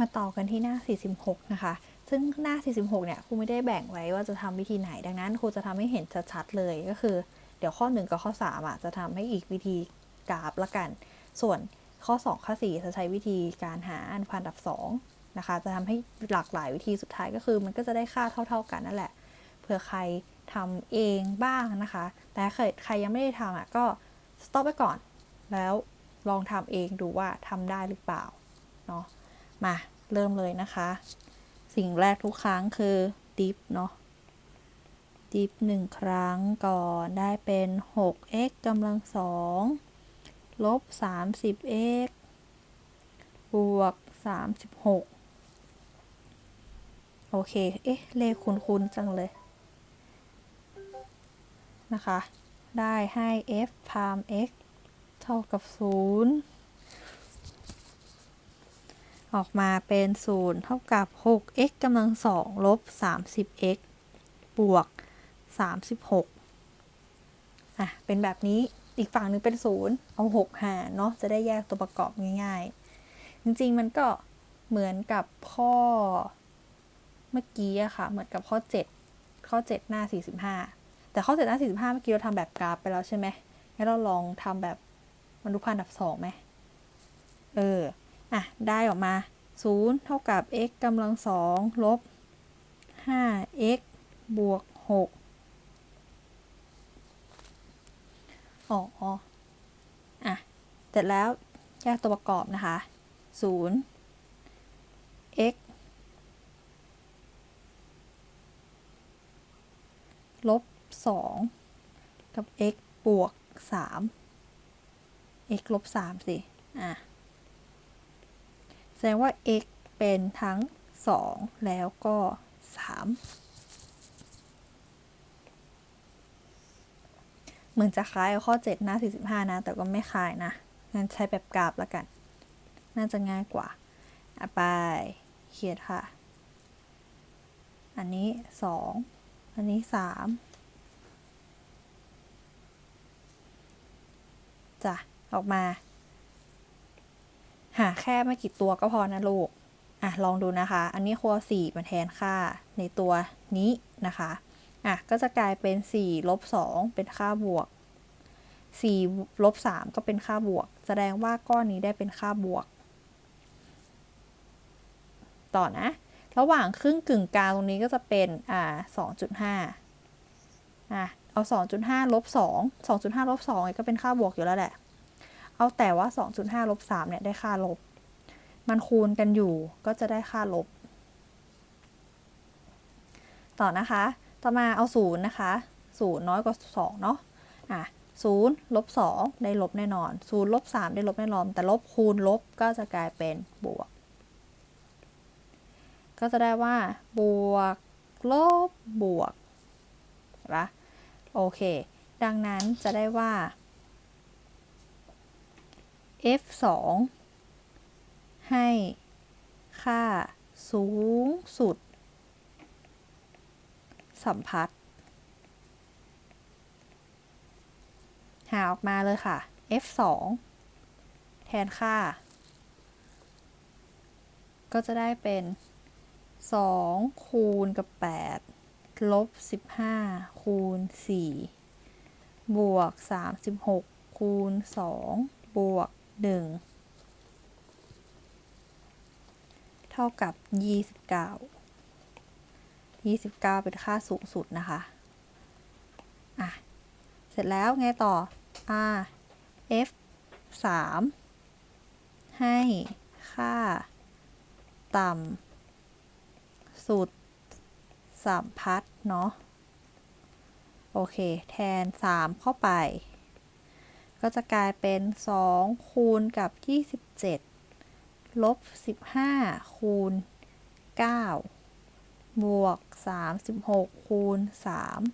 มาต่อกันที่หน้า 46 นะคะ ซึ่งหน้า 46 เนี่ยครูไม่ได้แบ่งไว้ว่าจะทำวิธีไหน ดังนั้นครูจะทำให้เห็นชัดๆเลยก็คือ เดี๋ยวข้อ 1 กับข้อ3อะจะทำให้อีกวิธีกราฟละกัน ส่วนข้อ 2 ข้อ 4 จะใช้วิธีการหาอนุพันธ์อันดับ2นะคะ จะทำให้หลากหลายวิธีสุดท้ายก็คือ มันก็จะได้ค่าเท่า ๆกันนั่นแหละ เผื่อใครทำเองบ้างนะคะ แต่ใครใครยังไม่ได้ทำอะก็สต็อปไปก่อน แล้วลองทำเองดูว่าทำได้หรือเปล่าเนาะ มาเริ่มเลยนะคะ สิ่งแรกทุกครั้งคือดิฟเนาะดิฟหนึ่งครั้งก่อนได้เป็น 6x กำลังสองลบ 30x บวก 36 โอเค เอ๊ะ เลขคุ้นๆจังเลย นะคะ ได้ให้ f พาม x เท่ากับ 0 ออกมาเป็น 0 เท่ากับ 6x กำลังสองลบ 30x บวก 36อะเป็นแบบนี้อีกฝั่งหนึ่งเป็น 0 เอา 6 หารเนาะจะได้แยกตัวประกอบง่าย ๆ จริงๆมันก็เหมือนกับข้อเมื่อกี้อะค่ะ เหมือนกับข้อ 7 ข้อ 7 หน้า 45 แต่ข้อ 7 หน้า 45 เมื่อกี้เราทำแบบกราฟไปแล้วใช่ไหมงั้นเราลองทำแบบมนุพันธ์อันดับ2ไหมเออ อะ ได้ออกมา 0 เท่ากับ x กำลังสองลบ 5x บวก 6 อ๋ออะ เสร็จแล้วแยกตัวประกอบนะคะ 0 x ลบ 2 กับ x บวก 3 x ลบ 3 สิ อะ แสดงว่า x เป็นทั้ง 2 แล้วก็ 3 เหมือนจะคล้ายข้อ 7 หน้า 45 นะ แต่ก็ไม่คล้ายนะ งั้นใช้แบบกราฟแล้วกัน น่าจะง่ายกว่าอไปเขียนค่ะ อันนี้ 2 อันนี้ 3 จ้ะ ออกมา หาแค่ไม่กี่ตัวก็พอนะลูก อะลองดูนะคะ อันนี้ครัว4มาแทนค่าในตัวนี้นะคะ อะก็จะกลายเป็น4ลบ2เป็นค่าบวก4ลบ3ก็เป็นค่าบวก แสดงว่าก้อนนี้ได้เป็นค่าบวก ต่อนะ ระหว่างครึ่งกึ่งกลางตรงนี้ก็จะเป็นอ่า2.5อะเอา 2.5ลบ2 2.5ลบ2ก็เป็นค่าบวกอยู่แล้วแหละ เอาแต่ว่า 2.5ลบ3เนี่ยได้ค่าลบ มันคูณกันอยู่ก็จะได้ค่าลบ ต่อนะคะ ต่อมาเอา0นะคะ0น้อยกว่า2เนาะอะ0ลบ2ได้ลบแน่นอน0ลบ3ได้ลบแน่นอน แต่ลบคูณลบก็จะกลายเป็นบวก ก็จะได้ว่า บวก ลบบวกนะโอเค ดังนั้นจะได้ว่า f 2ให้ ค่าสูงสุด สัมพัทธ์หาออกมาเลยค่ะ f 2แทนค่า ก็จะได้เป็น 2 คูณกับ 8 ลบ 15 คูณ 4 บวก 36 คูณ 2 บวก 1 เท่ากับ 29 29 เป็นค่าสูงสุดนะคะ อะ เสร็จแล้วไงต่อ r f 3 ให้ค่า ต่ำสุดสัมพัทธ์เนาะ โอเค แทน 3 เข้าไป ก็จะกลายเป็น 2 คูณกับ 27 ลบ 15 คูณ 9 บวก 36 คูณ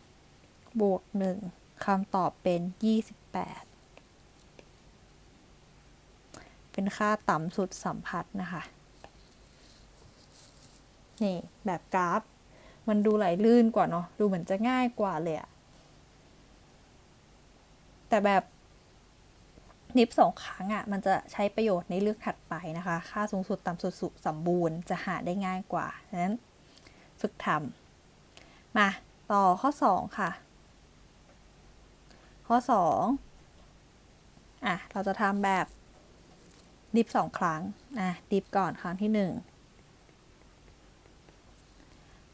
3 บวก 1คำตอบเป็น 28 เป็นค่าต่ำสุดสัมพัทธ์นะคะ นี่ แบบกราฟ มันดูไหลลื่นกว่าเนาะ ดูเหมือนจะง่ายกว่าเลยอะแต่แบบ ดิฟสองครั้งอะ่ะมันจะใช้ประโยชน์ในเรื่องถัดไปนะคะ ค่าสูงสุดต่ำสุดสุดสมบูรณ์จะหาได้ง่ายกว่านั้นฝึกทำมาต่อข้อ 2 ค่ะ ข้อ 2 อะ เราจะทำแบบดิฟสองครั้งนะดิฟก่อนครั้งที่ 1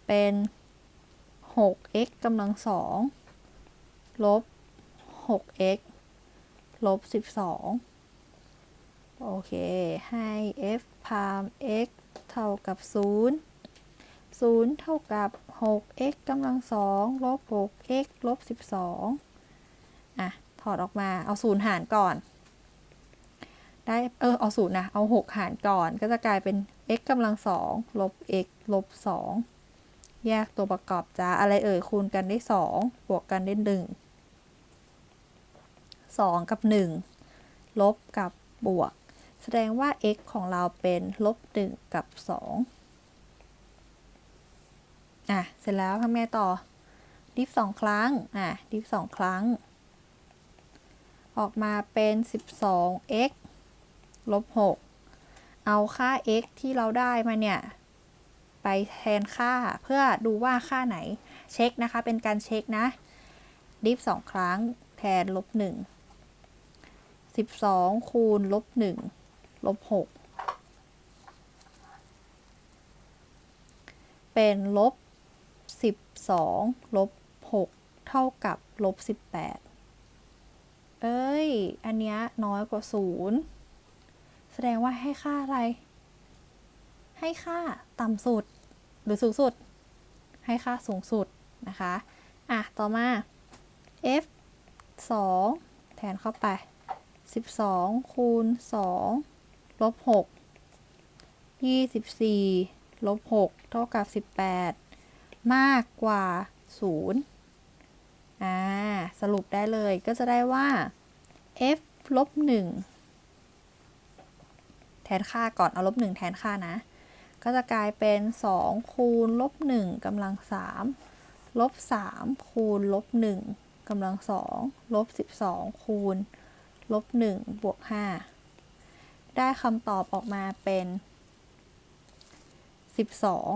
เป็น 6x กำลังสองลบ 6x ลบ 12 โอเค ให้ f พาม x เท่ากับ 0 0 เท่ากับ 6x กำลังสองลบ 6x ลบ 12 อะ ถอดออกมา เอา 0 หารก่อน ได้ เออ เอา0นะ เอา 6 หารก่อน ก็จะกลายเป็น x กำลังสองลบ x ลบ 2 แยกตัวประกอบจ้า อะไรเอ่ย คูณกันได้ 2 บวกกันได้ 1 2 กับ 1 ลบกับบวก แสดงว่า x ของเราเป็นลบ 1 กับ 2 อะ เสร็จแล้วทำไงต่อ ดิฟ2ครั้ง อะ ดิฟ2ครั้ง ออกมาเป็น 12x ลบ 6 เอาค่า x ที่เราได้มาเนี่ย ไปแทนค่าเพื่อดูว่าค่าไหน เช็คนะคะ เป็นการเช็คนะ ดิฟ2ครั้งแทนลบ 1 12คูณลบ1ลบ6เป็นลบ12ลบ6เท่ากับลบ18เอ้ย อันเนี้ยน้อยกว่า0แสดงว่าให้ค่าอะไร ให้ค่าต่ำสุดหรือสูงสุด ให้ค่าสูงสุดนะคะ อะ ต่อมา f 2 แทนเข้าไป 12คูณ2ลบ6 24ลบ6เท่ากับ 18 มากกว่า 0 อ่า สรุปได้เลยก็จะได้ว่า f ลบ1แทนค่าก่อนเอาลบ1แทนค่านะ ก็จะกลายเป็น 2 คูณลบ1กำลัง 3 ลบ 3 คูณลบ1กำลัง 2 ลบ 12 คูณ ลบหนึ่งบวกห้าได้คำตอบออกมาเป็นสิบสอง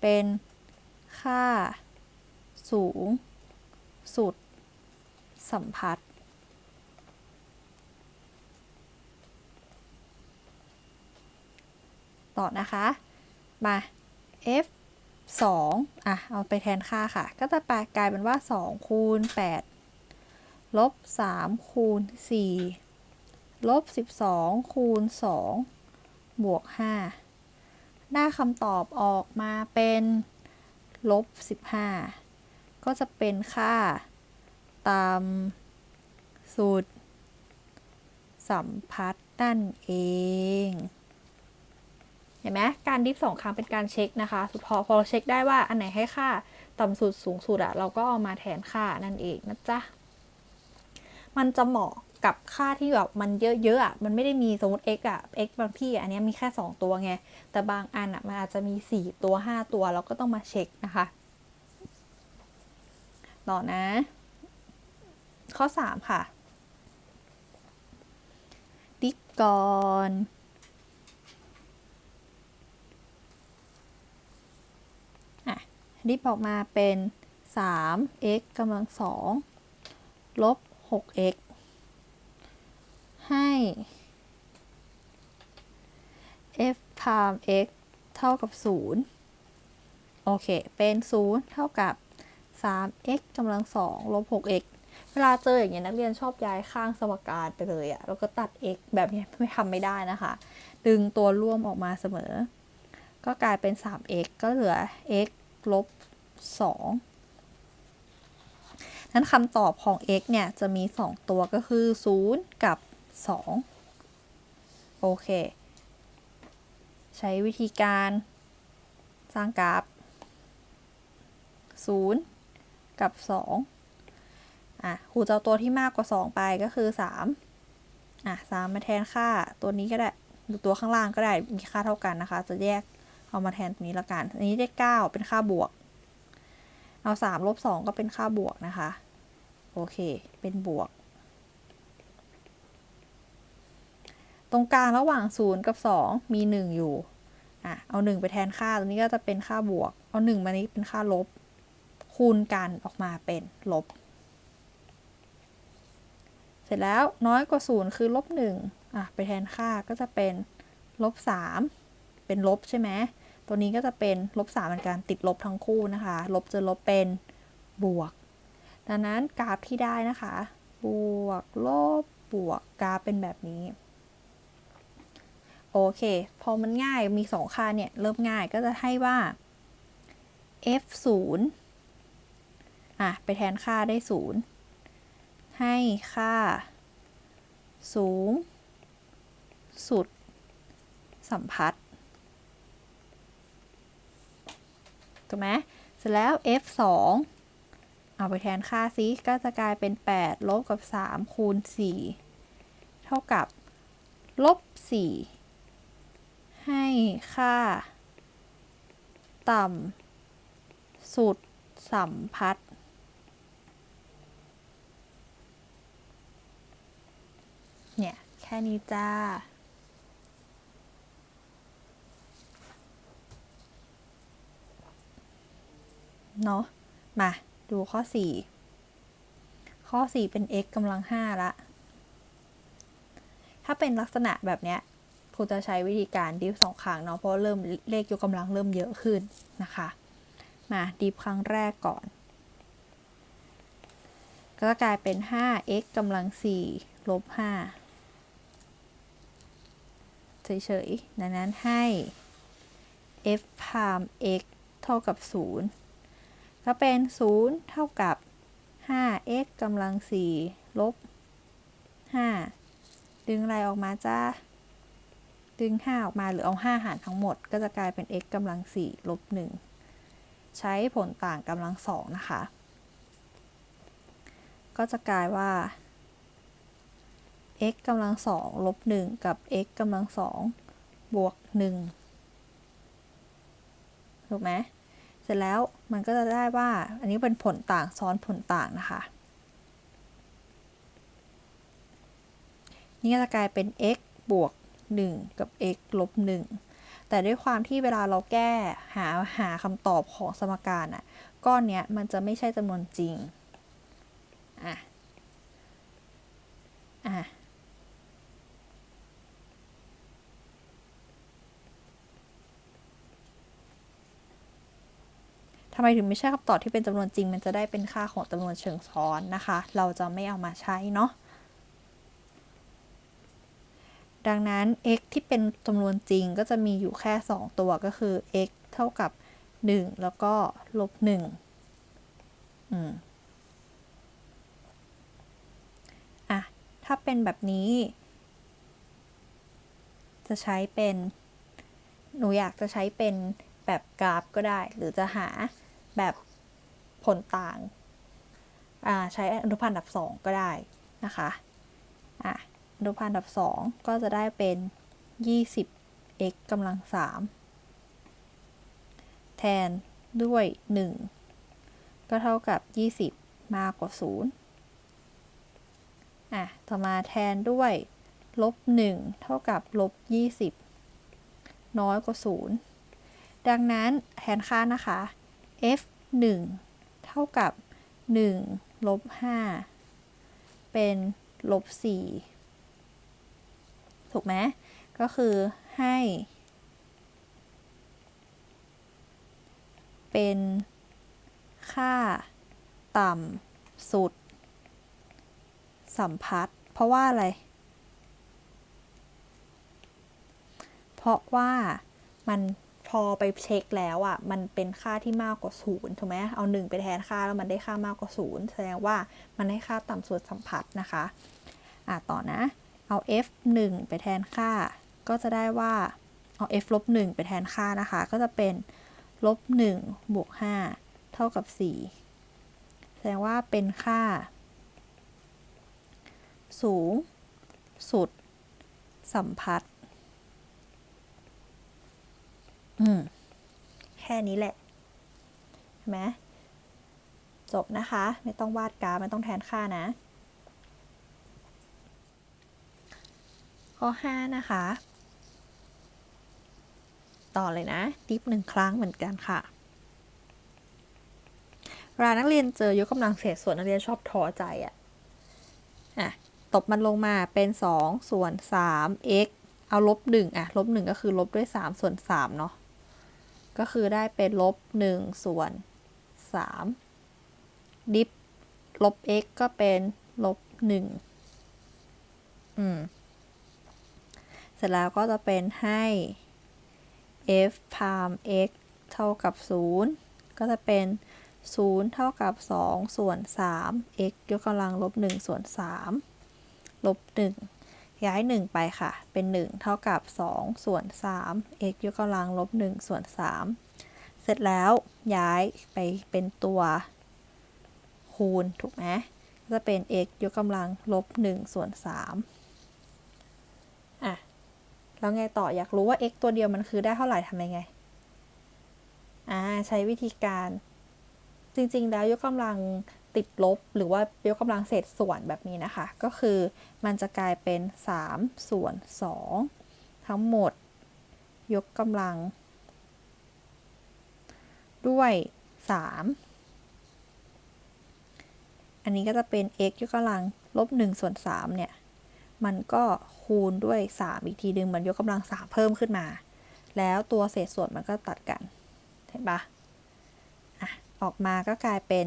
เป็นค่า สูง สุด สัมพัทธ์ต่อนะคะ มา f 2อะ เอาไปแทนค่าค่ะ ก็จะกลายเป็นว่า 2 คูณ 8 ลบ3คูณ4ลบ12คูณ2บวก5ได้คำตอบออกมาเป็นลบ15ก็จะเป็นค่าตามสูตร สัมพัทธ์นั่นเอง เห็นไหมการดิฟสองครั้งเป็นการเช็คนะคะ สุดพอพอเราเช็คได้ว่าอันไหนให้ค่าต่ำสุดสูงสุดอะเราก็เอามาแทนค่านั่นเองนะจ๊ะ มันจะเหมาะกับค่าที่แบบมันเยอะๆอะมันไม่ได้มีสมมติ x อะ x บางที่อันนี้มีแค่ 2 ตัวไง แต่บางอันอะมันอาจจะมี 4 ตัว 5 ตัวเราก็ต้องมาเช็คนะคะ ต่อนะ ข้อ 3 ค่ะ ดิกก่อนดิบออกมาเป็น 3x กำลัง 2 ลบ 6x ให้ f times x เท่ากับ 0 โอเค เป็น 0 เท่ากับ 3x กำลัง2ลบ 6x เวลาเจออย่างเงี้ยนักเรียนชอบย้ายข้างสมการไปเลยอะแล้วก็ตัด x แบบนี้ไม่ทำไม่ได้นะคะ ดึงตัวร่วมออกมาเสมอ ก็กลายเป็น 3x ก็เหลือ x ลบ 2 นั้นคำตอบของ x เนี่ยจะมี 2 ตัวก็คือ 0 กับ 2 โอเค ใช้วิธีการสร้างกราฟ 0 กับ 2 อะครูจะเอาตัวที่มากกว่า 2 ไปก็คือ 3 อะ 3 มาแทนค่าตัวนี้ก็ได้หรือตัวข้างล่างก็ได้มีค่าเท่ากันนะคะ จะแยกเอามาแทนตรงนี้ละกัน อันนี้ได้ 9 เป็นค่าบวก เอาสามลบสองก็เป็นค่าบวกนะคะ โอเค เป็นบวก ตรงกลางระหว่าง 0 กับ 2 มี 1 อยู่อะเอา 1 ไปแทนค่าตรงนี้ก็จะเป็นค่าบวก เอา 1 มานี้เป็นค่าลบ คูณกันออกมาเป็นลบ เสร็จแล้วน้อยกว่า 0 คือลบ1อะไปแทนค่าก็จะเป็นลบ3เป็นลบใช่ไหม ตัวนี้ก็จะเป็นลบ3เหมือนกันติดลบทั้งคู่นะคะ ลบจะลบเป็นบวก ดังนั้นกราฟที่ได้นะคะ บวกลบบวกกราฟเป็นแบบนี้ โอเค พอมันง่ายมี 2 ค่าเนี่ย เริ่มง่ายก็จะให้ว่า f 0อะ ไปแทนค่าได้ 0 ให้ค่า สูง สุด สัมพัทธ์ ถูกไหมเสร็จแล้ว f 2เอาไปแทนค่าซิก็จะกลายเป็น 8 ลบกับ 3 คูณ 4 เท่ากับ ลบ 4 ให้ค่า ต่ำสุดสัมพัทธ์เนี่ย แค่นี้จ้า เนาะมาดูข้อ 4 ข้อ 4 เป็น x กำลัง 5 ละ ถ้าเป็นลักษณะแบบเนี้ยครูจะใช้วิธีการดิฟสองครั้งเนาะเพราะเริ่มเลขยกกำลังเริ่มเยอะขึ้นนะคะ มาดิฟครั้งแรกก่อน ก็จะกลายเป็น 5x กำลัง 4 ลบ 5 เฉยๆ ดังนั้นให้ f พาม x เท่ากับ 0 ก็เป็น 0 เท่ากับ 5x กำลัง 4 ลบ 5 ดึงอะไรออกมาจ้า ดึง 5 ออกมาหรือเอา 5 หารทั้งหมด ก็จะกลายเป็น x กำลัง 4 ลบ 1 ใช้ผลต่างกำลัง 2 นะคะ ก็จะกลายว่า x กำลัง 2 ลบ 1 กับ x กำลัง 2 บวก 1 ถูกไหม เสร็จแล้ว มันก็จะได้ว่าอันนี้เป็นผลต่างซ้อนผลต่างนะคะ นี่ก็จะกลายเป็น x บวก 1 กับ x ลบ 1 แต่ด้วยความที่เวลาเราแก้หาหาคำตอบของสมการอะก้อนเนี้ยมันจะไม่ใช่จำนวนจริง อะ อะ ทำไมถึงไม่ใช่คำตอบที่เป็นจำนวนจริง มันจะได้เป็นค่าของจำนวนเชิงซ้อนนะคะ เราจะไม่เอามาใช้เนาะดังนั้น x ที่เป็นจำนวนจริงก็จะมีอยู่แค่ 2 ตัวก็คือ x เท่ากับ 1 แล้วก็ลบ1อืมอะ ถ้าเป็นแบบนี้ จะใช้เป็น หนูอยากจะใช้เป็นแบบกราฟก็ได้ หรือจะหา แบบผลต่างใช้อนุพันธ์อันดับ 2 ก็ได้นะคะอะอนุพันธ์อันดับ 2 ก็จะได้เป็น 20x กำลัง 3 แทนด้วย 1 ก็เท่ากับ 20 มากกว่า 0 อะ ต่อมาแทนด้วย ลบ 1 เท่ากับ ลบ 20 น้อยกว่า 0 ดังนั้นแทนค่านะคะ f 1 เท่ากับ 1 ลบ 5 เป็น ลบ 4 ถูกไหม ก็คือให้ เป็นค่าต่ำสุด สัมพัทธ์เพราะว่าอะไร เพราะว่ามัน พอไปเช็คแล้วอะ่ะมันเป็นค่าที่มากกว่าศูนย์ถูกไหมเอา 1 ไปแทนค่าแล้วมันได้ค่ามากกว่าศูนย์แสดงว่ามันได้ค่าต่ำสุดสัมพัทธ์นะคะอะต่อนะเอา f 1 ไปแทนค่า ก็จะได้ว่าเอา f ลบ1ไปแทนค่านะคะ ก็จะเป็นลบ1บวก5เท่ากับ 4 แสดงว่าเป็นค่า สูง สุด สัมพัทธ์ อืมแค่นี้แหละใช่ไหมจบนะคะ ไม่ต้องวาดกราฟไม่ต้องแทนค่านะ ข้อ 5 นะคะ ต่อเลยนะ ดิฟหนึ่งครั้งเหมือนกันค่ะเวลานักเรียนเจอยกกำลังเศษส่วนนักเรียนชอบท้อใจอะอะ ตบมันลงมาเป็น 2 ส่วน 3 x เอาลบ1อะ ลบ1ก็คือลบด้วย 3 ส่วน3เนาะ ก็คือได้เป็นลบ1ส่วน3ดิฟลบ x ก็เป็นลบ1อืม เสร็จแล้วก็จะเป็นให้ f พาม x เท่ากับ 0 ก็จะเป็น 0 เท่ากับ 2 ส่วน 3 x ยกกำลังลบ 1 ส่วน 3 ลบ 1 ย้าย 1 ไปค่ะ เป็น 1 เท่ากับ 2 ส่วน 3 x ยกกำลังลบ 1 ส่วน 3 เสร็จแล้วย้ายไปเป็นตัวคูณ ถูกไหมจะเป็น x ยกกำลังลบ 1 ส่วน 3 อะ แล้วไงต่ออยากรู้ว่า x ตัวเดียวมันคือได้เท่าไหร่ทำยังไง อ่า ใช้วิธีการ จริง ๆ แล้วยกกำลัง ติดลบหรือว่ายกกำลังเศษส่วนแบบนี้นะคะ ก็คือมันจะกลายเป็น 3 ส่วน 2 ทั้งหมด ยกกำลัง ด้วย 3 อันนี้ก็จะเป็น x ยกกำลังลบ1ส่วน3เนี่ย มันก็คูณด้วย 3 อีกทีดึงมันยกกำลัง 3 เพิ่มขึ้นมา แล้วตัวเศษส่วนมันก็ตัดกัน เห็นปะอะออกมาก็กลายเป็น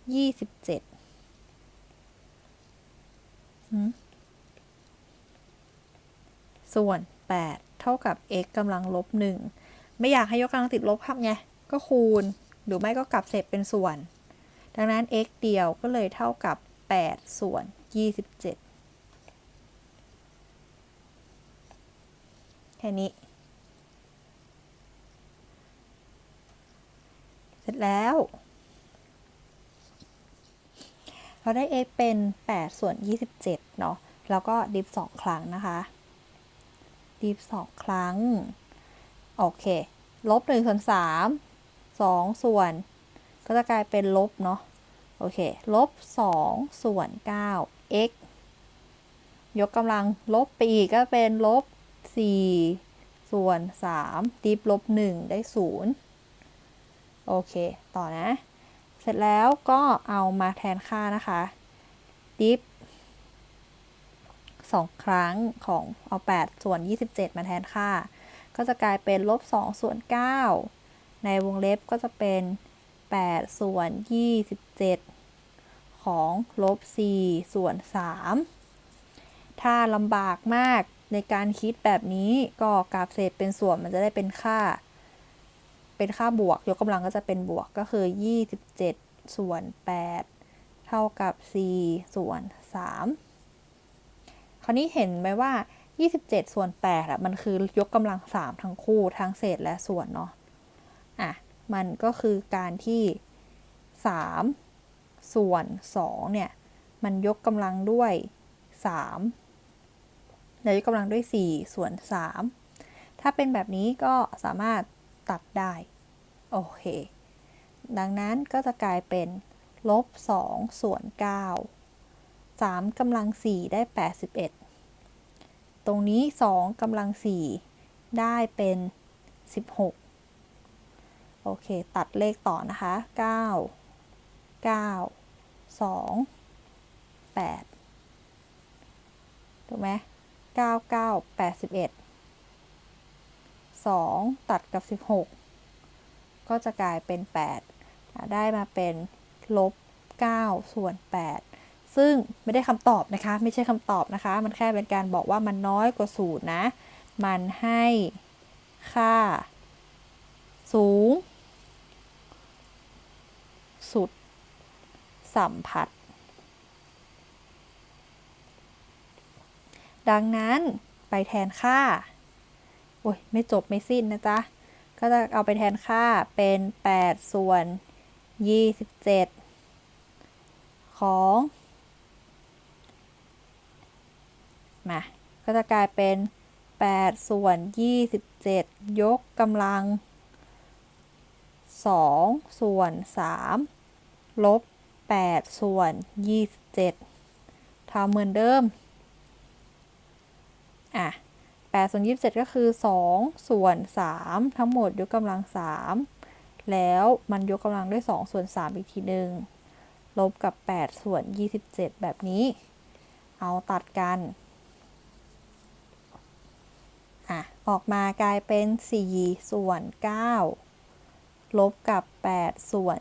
27ส่วน 8 เท่ากับ x กำลังลบ 1 ไม่อยากให้ยกกำลังติดลบครับไง ก็คูณ หรือไม่ก็กลับเศษเป็นส่วน ดังนั้น x เดียวก็เลยเท่ากับ 8 ส่วน 27 แค่นี้ เสร็จแล้ว เราได้ x เป็น 8 ส่วน 27 เนาะ แล้วก็ดิฟ2ครั้งนะคะ ดิฟ2ครั้ง โอเค ลบ1ส่วน 3 2 ส่วน ก็จะกลายเป็นลบเนาะ โอเค ลบ 2 ส่วน 9 x ยกกำลังลบไปอีกก็เป็นลบ 4 ส่วน 3 ดิฟลบ 1 ได้ 0 โอเค ต่อนะ เสร็จแล้วก็เอามาแทนค่านะคะดิฟ2ครั้งของเอา 8 ส่วน 27 มาแทนค่า ก็จะกลายเป็นลบ 2 ส่วน 9 ในวงเล็บก็จะเป็น 8 ส่วน 27 ของลบ 4 ส่วน 3 ถ้าลำบากมากในการคิดแบบนี้ก็กราฟเศษเป็นส่วนมันจะได้เป็นค่า เป็นค่าบวก ยกกำลังก็จะเป็นบวกก็คือ 27 ส่วน 8 เท่ากับ 4 ส่วน 3 คราวนี้เห็นไหมว่า 27 ส่วน8อะมันคือยกกำลัง 3 ทั้งคู่ทั้งเศษและส่วนเนาะอะมันก็คือการที่ 3 ส่วน 2 เนี่ย มันยกกำลังด้วย 3 แล้วยกกำลังด้วย 4 ส่วน 3 ถ้าเป็นแบบนี้ก็สามารถตัดได้ โอเค ดังนั้นก็จะกลายเป็นลบ2ส่วน9 3กำลัง 4 ได้ 81 ตรงนี้ 2กำลัง 4 ได้เป็น 16 โอเค ตัดเลขต่อนะคะ 9 9 2 8 ถูกไหม9 9 81 2 ตัดกับ 16 ก็จะกลายเป็น 8 ได้มาเป็นลบ9ส่วน 8 ซึ่งไม่ได้คำตอบนะคะ ไม่ใช่คำตอบนะคะ มันแค่เป็นการบอกว่ามันน้อยกว่าศูนย์นะ มันให้ค่า สูง สุด สัมผัส ดังนั้นไปแทนค่า โอ้ย ไม่จบไม่สิ้นนะจ๊ะ ก็จะเอาไปแทนค่าเป็น 8 ส่วน 27 ของ มา ก็จะกลายเป็น 8 ส่วน 27 ยกกำลัง 2 ส่วน 3 ลบ 8 ส่วน 27ทำเหมือนเดิม อะ 8ส่วน27 ก็คือ 2 ส่วน 3 ทั้งหมดยกกำลัง 3 แล้วมันยกกำลังด้วย 2 ส่วน 3 อีกทีหนึ่งลบกับ 8 ส่วน 27 แบบนี้ เอาตัดกัน อะ ออกมากลายเป็น 4 ส่วน 9 ลบกับ 8 ส่วน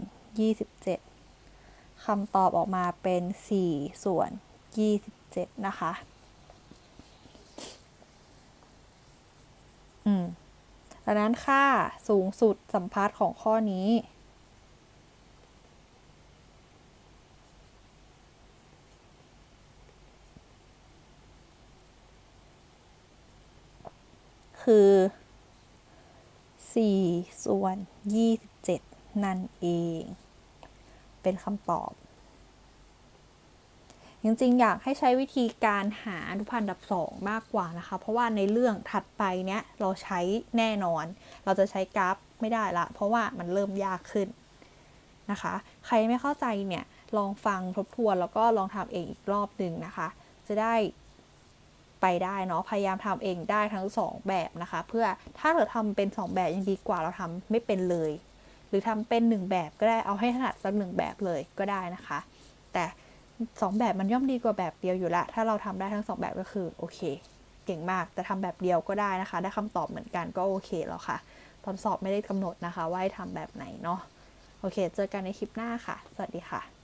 27คำตอบออกมาเป็น 4 ส่วน 27 นะคะ อืม ดังนั้นค่าสูงสุดสัมพัทธ์ของข้อนี้ คือ4ส่วน 27 นั่นเอง เป็นคำตอบ จริงๆ อยากให้ใช้วิธีการหาอนุพันธ์อันดับสองมากกว่านะคะ เพราะว่าในเรื่องถัดไปเนี้ยเราใช้แน่นอน เราจะใช้กราฟไม่ได้ละ เพราะว่ามันเริ่มยากขึ้นนะคะ ใครไม่เข้าใจเนี่ยลองฟังทบทวนแล้วก็ลองทำเองอีกรอบหนึ่งนะคะ จะได้ไปได้เนาะพยายามทำเองได้ทั้งสองแบบนะคะ เพื่อถ้าเราทำเป็นสองแบบยังดีกว่าเราทำไม่เป็นเลย หรือทำเป็นหนึ่งแบบก็ได้เอาให้ถนัดสักหนึ่งแบบเลยก็ได้นะคะ แต่ สองแบบมันย่อมดีกว่าแบบเดียวอยู่ละ ถ้าเราทำได้ทั้งสองแบบก็คือโอเค เก่งมาก แต่ทำแบบเดียวก็ได้นะคะ ได้คำตอบเหมือนกันก็โอเคแล้วค่ะ ตอนสอบไม่ได้กำหนดนะคะ ว่าให้ทำแบบไหนเนาะ โอเค เจอกันในคลิปหน้าค่ะ สวัสดีค่ะ